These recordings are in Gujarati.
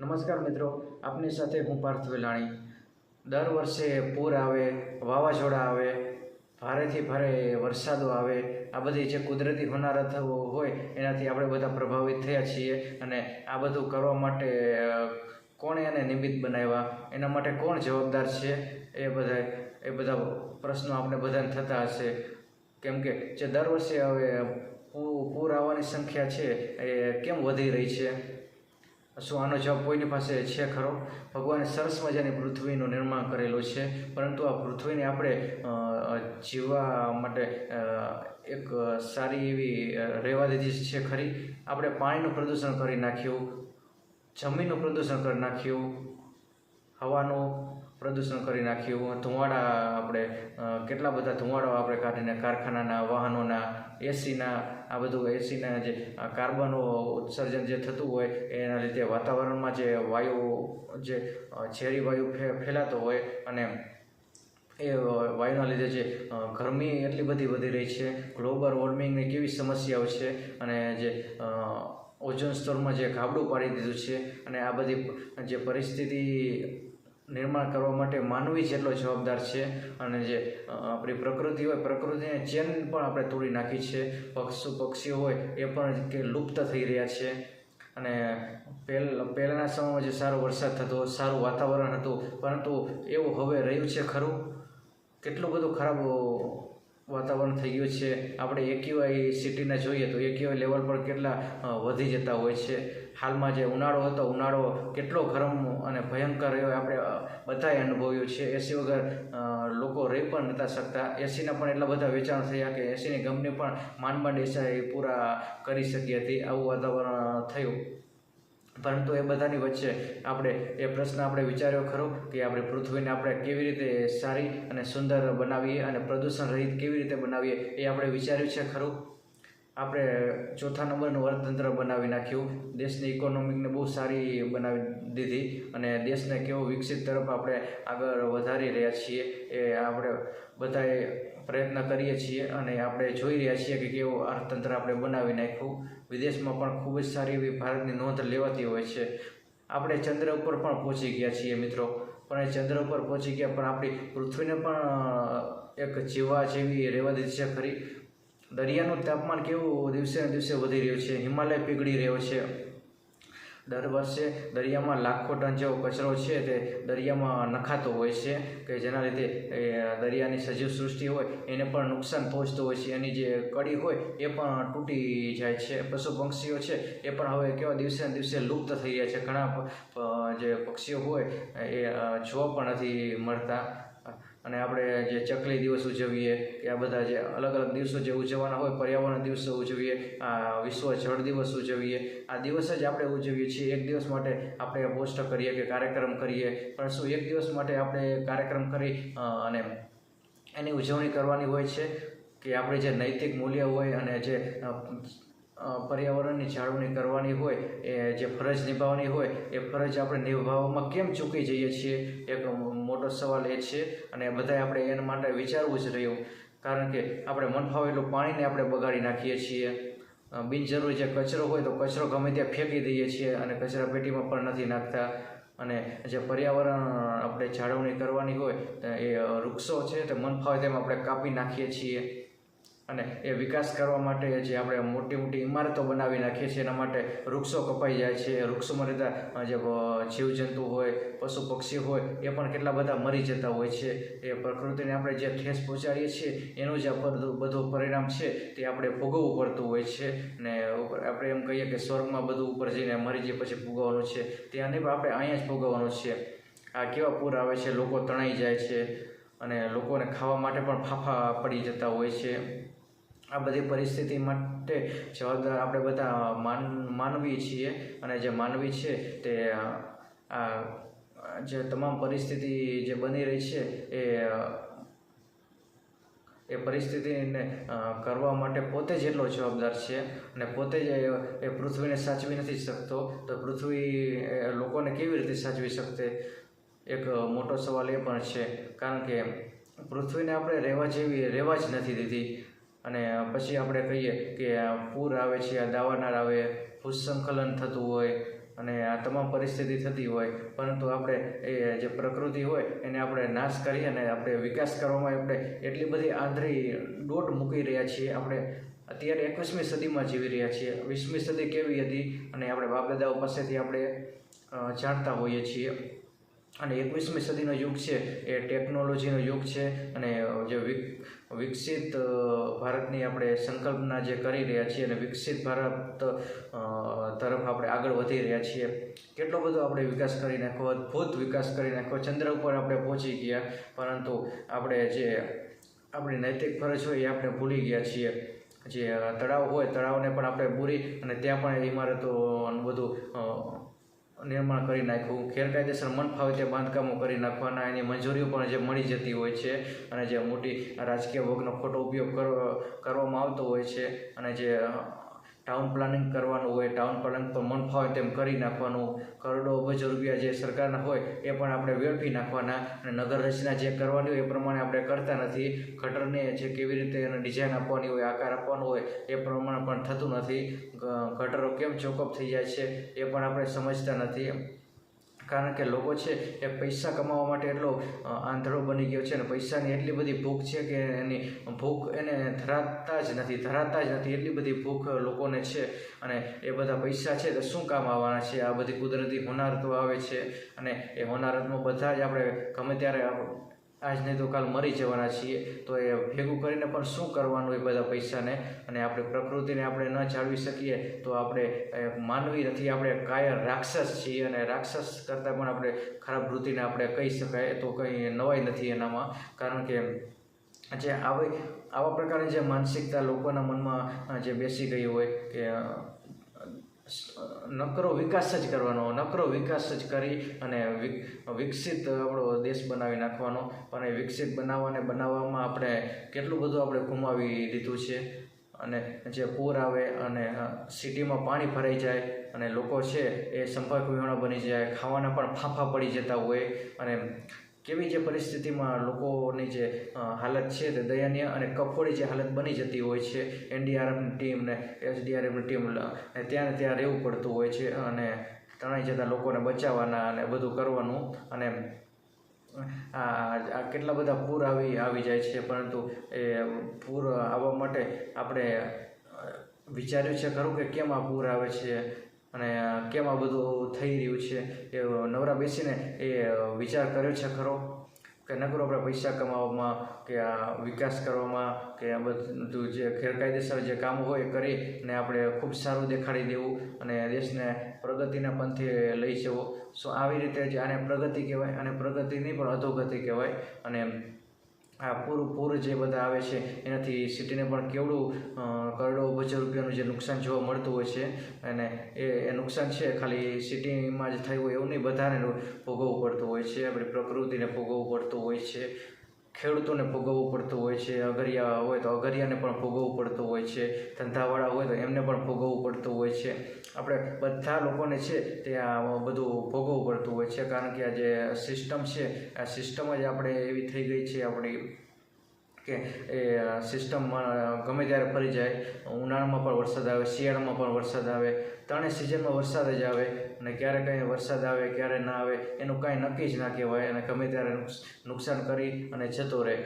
નમસ્કાર મિત્રો, આપની સાથે હું પાર્થ વેલાણી. દર વર્ષે પૂર આવે, વાવાઝોડા આવે, ભારેથી ભારે વરસાદો આવે, આ બધી જે કુદરતી હોનારતો હોય, એનાથી આપણે બધા પ્રભાવિત થયા છીએ અને આ બધું કરવા માટે કોણે એને નિમિત્ત બનાવ્યા? એના માટે કોણ જવાબદાર છે? એ બધા એ બધા પ્રશ્નો આપણે બધાને થતા હશે. કેમ કે જે દર વર્ષે હવે પૂર આવવાની સંખ્યા છે, એ કેમ વધી રહી છે? શું આનો જવાબ કોઈની પાસે છે ખરો? ભગવાને સરસ મજાની પૃથ્વીનું નિર્માણ કરેલું છે. પરંતુ આ પૃથ્વીને આપણે જીવવા માટે એક સારી એવી રહેવા દીધી છે ખરી. આપણે પાણીનું પ્રદૂષણ કરી નાખ્યું, જમીનનું પ્રદૂષણ કરી નાખ્યું, હવાનું પ્રદૂષણ કરી નાખ્યું, ધુમાડા આપણે કેટલા બધા ધુમાડાઓ આપણે કાઢીને કારખાનાના, વાહનોના એસીના આ બધું એસીના જે કાર્બન ઉત્સર્જન જે થતું હોય, એના લીધે વાતાવરણમાં જે વાયુ, જે ઝેરી વાયુ ફેલાતો હોય અને એ વાયુના લીધે જે ગરમી એટલી બધી વધી રહી છે, ગ્લોબલ વોર્મિંગની કેવી સમસ્યાઓ છે અને જે ઓઝોન સ્તરમાં જે ગાબડું પાડી દીધું છે અને આ બધી જે પરિસ્થિતિ નિર્માણ કરવા માટે માનવી જેટલો જવાબદાર છે અને જે આપણી પ્રકૃતિ હોય, પ્રકૃતિને ચેન પણ આપણે તોડી નાખી છે. પક્ષુ, પક્ષીઓ હોય, એ પણ કે લુપ્ત થઈ રહ્યા છે. અને પહેલ પહેલાંના સમયમાં જે સારો વરસાદ થતો, સારું વાતાવરણ હતું, પરંતુ એવું હવે રહ્યું છે ખરું? કેટલું બધું ખરાબ વાતાવરણ થઈ ગયું છે. આપણે એક્યુઆઈ સિટીને જોઈએ તો એક્યુઆઈ લેવલ પર કેટલા વધી જતા હોય છે. હાલમાં જે ઉનાળો હતો, ઉનાળો કેટલો ગરમ અને ભયંકર રહ્યો આપણે બધાએ અનુભવ્યું છે. એસી વગર લોકો રહી પણ નહોતા શકતા. એસીના પણ એટલા બધા વેચાણ થયા કે એસીની ગમને પણ માંડ માંડ એસી પૂરા કરી શકી હતી. આવું વાતાવરણ થયું. પરંતુ એ બધાની વચ્ચે આપણે એ પ્રશ્ન આપણે વિચાર્યો ખરો કે આપણે પૃથ્વીને આપણે કેવી રીતે સારી અને સુંદર બનાવીએ અને પ્રદૂષણ રહિત કેવી રીતે બનાવીએ એ આપણે વિચાર્યું છે ખરું? આપણે ચોથા નંબરનું અર્થતંત્ર બનાવી નાખ્યું. દેશની ઇકોનોમિકને બહુ સારી બનાવી દીધી અને દેશને કેવો વિકસિત તરફ આપણે આગળ વધારી રહ્યા છીએ એ આપણે બધાએ પ્રયત્ન કરીએ છીએ અને આપણે જોઈ રહ્યા છીએ કે કેવું અર્થતંત્ર આપણે બનાવી નાખ્યું. વિદેશમાં પણ ખૂબ જ સારી એવી ભારતની નોંધ લેવાતી હોય છે. આપણે ચંદ્ર ઉપર પણ પહોંચી ગયા છીએ મિત્રો. પણ એ ચંદ્ર ઉપર પહોંચી ગયા પણ આપણી પૃથ્વીને પણ એક જીવા જેવી રહેવા દીધી છે ખરી. દરિયાનું તાપમાન કેવું દિવસે ને દિવસે વધી રહ્યું છે? હિમાલય પીગળી રહ્યો છે. દર વર્ષે દરિયામાં લાખો ટન જેવો કચરો છે તે દરિયામાં નખાતો હોય છે કે જેના લીધે દરિયાની સજીવ સૃષ્ટિ હોય, એને પણ નુકસાન પહોંચતું હોય છે. એની જે કડી હોય એ પણ તૂટી જાય છે. પશુ પક્ષીઓ છે એ પણ હવે કેવા દિવસે ને દિવસે લુપ્ત થઈ રહ્યા છે. ઘણા જે પક્ષીઓ હોય એ જોવા પણ નથી મળતા. અને આપણે જે ચકલી દિવસ ઉજવીએ, કે આ બધા જે અલગ અલગ દિવસો જે ઉજવવાના હોય, પર્યાવરણ દિવસો ઉજવીએ, આ વિશ્વ જળ દિવસ ઉજવીએ, આ દિવસ જ આપણે ઉજવીએ છીએ. એક દિવસ માટે આપણે પોસ્ટ કરીએ કે કાર્યક્રમ કરીએ પણ શું એક દિવસ માટે આપણે કાર્યક્રમ કરી અને એની ઉજવણી કરવાની હોય છે કે આપણે જે નૈતિક મૂલ્ય હોય અને જે પર્યાવરણની જાળવણી કરવાની હોય, એ જે ફરજ નિભાવવાની હોય, એ ફરજ આપણે નિભાવવામાં કેમ ચૂકી જઈએ છીએ? એક મોટો સવાલ એ છે અને બધાએ આપણે એના માટે વિચારવું જ રહ્યું. કારણ કે આપણે મન ફાવે એટલું પાણીને આપણે બગાડી નાખીએ છીએ. બિનજરૂરી જે કચરો હોય તો કચરો ગમે ત્યાં ફેંકી દઈએ છીએ અને કચરા પેટીમાં પણ નથી નાખતા. અને જે પર્યાવરણ આપણે જાળવણી કરવાની હોય, એ વૃક્ષો છે તે મન ફાવે તેમ આપણે કાપી નાખીએ છીએ. અને એ વિકાસ કરવા માટે જે આપણે મોટી મોટી ઇમારતો બનાવી નાખીએ છીએ, એના માટે વૃક્ષો કપાઈ જાય છે. વૃક્ષોમાં રહેતા જે જીવજંતુ હોય, પશુ પક્ષી હોય, એ પણ કેટલા બધા મરી જતા હોય છે. એ પ્રકૃતિને આપણે જે ઠેસ પહોંચાડીએ છીએ, એનું જે બધું પરિણામ છે તે આપણે ભોગવવું પડતું હોય છે. ને આપણે એમ કહીએ કે સ્વર્ગમાં બધું ઉપર જઈને મરી જાય પછી ભોગવવાનું છે. ત્યાં નહીં પણ આપણે અહીંયા જ ભોગવવાનું છે. આ કેવા પૂર આવે છે, લોકો તણાઈ જાય છે અને લોકોને ખાવા માટે પણ ફાફા પડી જતા હોય છે. આ બધી પરિસ્થિતિ માટે જવાબદાર આપણે બધા માન માનવી છીએ અને જે માનવી છે તે, આ, જે તમામ પરિસ્થિતિ જે બની રહી છે એ એ પરિસ્થિતિને કરવા માટે પોતે જ એટલો જવાબદાર છે અને પોતે જ એ- પૃથ્વીને સાચવી નથી શકતો. તો પૃથ્વી લોકોને કેવી રીતે સાચવી શકતે એક મોટો સવાલ એ પણ છે. કારણ કે પૃથ્વીને આપણે રહેવા જેવી, રહેવા જ નથી દીધી. અને પછી આપણે કહીએ કે પૂર આવે છે, આ દાવાનાર આવે ભૂસંકલન થતું હોય અને આ તમામ પરિસ્થિતિ થતી હોય, પરંતુ આપણે એ જે પ્રકૃતિ હોય એને આપણે નાશ કરી અને આપણે વિકાસ કરવામાં આપણે એટલી બધી આંધળી દોટ મૂકી રહ્યા છીએ. આપણે અત્યારે એકવીસમી સદીમાં જીવી રહ્યા છીએ. વીસમી સદી કેવી હતી અને આપણે બાપદાદાઓ પાસેથી આપણે જાણતા હોઈએ છીએ. અને એકવીસમી સદીનો યુગ છે, એ ટેકનોલોજીનો યુગ છે અને જે વિકસિત ભારતની આપણે સંકલ્પના જે કરી રહ્યા છીએ અને વિકસિત ભારત તરફ આપણે આગળ વધી રહ્યા છીએ. કેટલો બધો આપણે વિકાસ કરી નાખ્યો, અદ્ભુત વિકાસ કરી નાખ્યો. ચંદ્ર ઉપર આપણે પહોંચી ગયા, પરંતુ આપણે જે આપણી નૈતિક ફરજ હોય એ આપણે ભૂલી ગયા છીએ. જે તળાવ હોય, તળાવને પણ આપણે પૂરી અને ત્યાં પણ ઇમારતો બધું નિર્માણ કરી નાખ્યું. ગેરકાયદેસર મન ફાવે તે બાંધકામો કરી નાખવાના, એની મંજૂરીઓ પણ જે મળી જતી હોય છે અને જે મોટી રાજકીય વર્ગનો ખોટો ઉપયોગ કર- કરવામાં આવતો હોય છે અને જે ટાઉન પ્લાનિંગ કરવાનું હોય ટાઉન પ્લાનિંગ પર મન ફાવે તેમ કરી નાખવાનું. કરોડો અબજો રૂપિયા જે સરકારના હોય, એ પણ આપણે વેડફી નાખવાના અને નગર રચના જે કરવાની હોય એ પ્રમાણે આપણે કરતા નથી. ગટરને જે કેવી રીતે એને ડિઝાઇન આપવાની હોય, આકાર આપવાનો હોય, એ પ્રમાણે પણ થતું નથી. ગટરો કેમ ચોકઅપ થઈ જાય છે, એ પણ આપણે સમજતા નથી. કારણ કે લોકો છે એ પૈસા કમાવા માટે એટલો આંધળો બની ગયો છે અને પૈસાની એટલી બધી ભૂખ છે કે એની ભૂખ એને ધરાતા જ નથી ધરાતા જ નથી, એટલી બધી ભૂખ લોકોને છે અને એ બધા પૈસા છે તો શું કામ આવવાના છે? આ બધી કુદરતી હોનારતો આવે છે અને એ હોનારતમાં બધા જ આપણે ગમે ત્યારે આજ નહીં તો કાલ મરી જવાના છીએ. તો એ ભેગું કરીને પણ શું કરવાનું એ બધા પૈસાને? અને આપણે પ્રકૃતિને આપણે ન જાળવી શકીએ, તો આપણે માનવી નથી, આપણે કાયર રાક્ષસ છીએ. અને રાક્ષસ કરતાં પણ આપણે ખરાબ વૃત્તિને આપણે કહી શકાય, તો કંઈ નવાઈ નથી એનામાં. કારણ કે જે આવી, આવા પ્રકારની જે માનસિકતા લોકોના મનમાં જે બેસી ગઈ હોય, કે નકરો વિકાસ જ કરવાનો, નકરો વિકાસ જ કરી અને વિક- વિકસિત આપણો દેશ બનાવી નાખવાનો. પણ એ વિકસિત બનાવવાને બનાવવામાં આપણે કેટલું બધું આપણે ગુમાવી દીધું છે. અને જે પૂર આવે અને સિટીમાં પાણી ભરાઈ જાય અને લોકો છે એ સંપર્ક વિહોણા બની જાય, ખાવાના પણ ફાંફા પડી જતા હોય અને કેવી જે પરિસ્થિતિમાં લોકોની જે હાલત છે તે દયનીય અને કફોડી જે હાલત બની જતી હોય છે એનડીઆરએફની ટીમ ને એસડીઆરએફની ટીમ ત્યાં ત્યાં રહેવું પડતું હોય છે અને તણાઈ જતા લોકોને બચાવવાના અને બધું કરવાનું અને આ કેટલા બધા પૂર આવી આવી જાય છે પરંતુ એ પૂર આવવા માટે આપણે વિચાર્યું છે ખરું કે કેમ આ પૂર આવે છે? અને કેમ આ બધું થઈ રહ્યું છે? એ નવરા બેસીને એ વિચાર કર્યો છે ખરો? કે નકરો આપણે પૈસા કમાવામાં, કે આ વિકાસ કરવામાં, કે આ બધું જે ગેરકાયદેસર જે કામ હોય એ કરી અને આપણે ખૂબ સારું દેખાડી દેવું અને દેશને પ્રગતિના પંથે લઈ જવો. સો આવી રીતે જ આને પ્રગતિ કહેવાય અને પ્રગતિની પણ અધોગતિ કહેવાય. અને આ પૂરું, પૂર જે બધા આવે છે, એનાથી સિટીને પણ કેવડું કરોડો અબજ રૂપિયાનું જે નુકસાન જોવા મળતું હોય છે. અને એ એ નુકસાન છે, ખાલી સિટીમાં જ થયું હોય એવું નહીં, બધાને ભોગવવું પડતું હોય છે. આપણી પ્રકૃતિને ભોગવવું પડતું હોય છે. ખેડૂતોને ભોગવવું પડતું હોય છે, અગરિયા હોય તો અગરિયાને પણ ભોગવવું પડતું હોય છે, ધંધાવાળા હોય તો એમને પણ ભોગવવું પડતું હોય છે. આપણે બધા લોકોને છે તે આ બધું ભોગવવું પડતું હોય છે, કારણ કે આ જે સિસ્ટમ છે, આ સિસ્ટમ જ આપણે એવી થઈ ગઈ છે, આપણી કે, એ સિસ્ટમમાં ગમે ત્યારે ફરી જાય, ઉનાળામાં પણ વરસાદ આવે, શિયાળામાં પણ વરસાદ આવે, ત્રણેય સિઝનમાં વરસાદ જ આવે, અને ક્યારે કંઈ વરસાદ આવે, ક્યારે ના આવે, એનું કાંઈ નક્કી જ ના કહેવાય, અને ગમે ત્યારે નુકસાન કરી અને જતો રહે.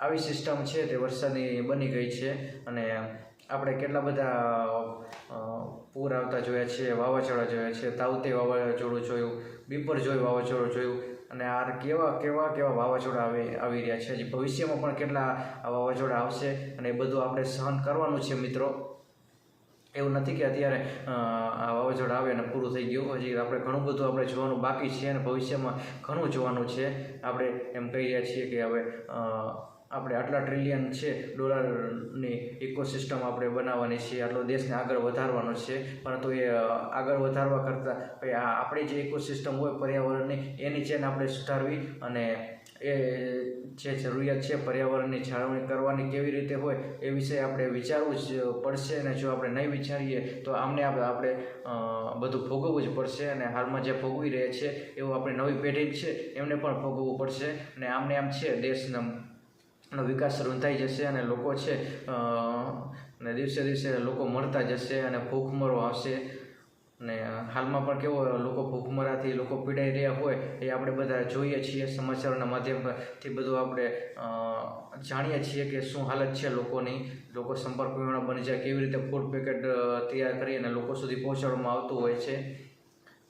આવી સિસ્ટમ છે તે વરસાદની બની ગઈ છે, અને આપણે કેટલા બધા પૂર આવતા જોયા છે, વાવાઝોડા જોયા છે, તાવતે વાવાઝોડું જોયું, બીપર જોઈ વાવાઝોડું જોયું અને આ કેવા કેવા કેવા વાવાઝોડા આવે આવી રહ્યા છે. હજી ભવિષ્યમાં પણ કેટલા વાવાઝોડા આવશે અને એ બધું આપણે સહન કરવાનું છે મિત્રો. એવું નથી કે અત્યારે આ વાવાઝોડા આવે અને પૂરું થઈ ગયું. હજી આપણે ઘણું બધું આપણે જોવાનું બાકી છે અને ભવિષ્યમાં ઘણું જોવાનું છે. આપણે એમ કહી રહ્યા છીએ કે હવે આપણે આટલા ટ્રિલિયન છે ડોલરની ઇકોસિસ્ટમ આપણે બનાવવાની છે, આટલો દેશને આગળ વધારવાનો છે. પરંતુ એ આગળ વધારવા કરતાં ભાઈ આપણી જે ઇકોસિસ્ટમ હોય પર્યાવરણની, એની ચેન આપણે સુધારવી અને એ જે જરૂરિયાત છે પર્યાવરણની જાળવણી કરવાની કેવી રીતે હોય એ વિશે આપણે વિચારવું જ પડશે અને જો આપણે નહીં વિચારીએ તો આમને આપણે બધું ભોગવવું જ પડશે અને હાલમાં જે ભોગવી રહે છે, એવું આપણી નવી પેઢી છે, એમને પણ ભોગવવું પડશે અને આમને આમ છે, દેશના નો વિકાસ રૂંધાઈ જશે અને લોકો છે અને દિવસે દિવસે લોકો મરતા જશે અને ભૂખમરો આવશે. અને હાલમાં પણ કેવો લોકો ભૂખમરાથી લોકો પીડાઈ રહ્યા હોય એ આપણે બધા જોઈએ છીએ સમાચારના માધ્યમથી બધું આપણે જાણીએ છીએ કે શું હાલત છે લોકોની. લોકો સંપર્ક વિહોણા બની જાય, કેવી રીતે ફૂડ પેકેટ તૈયાર કરી અને લોકો સુધી પહોંચાડવામાં આવતું હોય છે.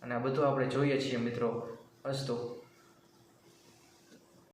અને આ બધું આપણે જોઈએ છીએ મિત્રો. અસ્તુ.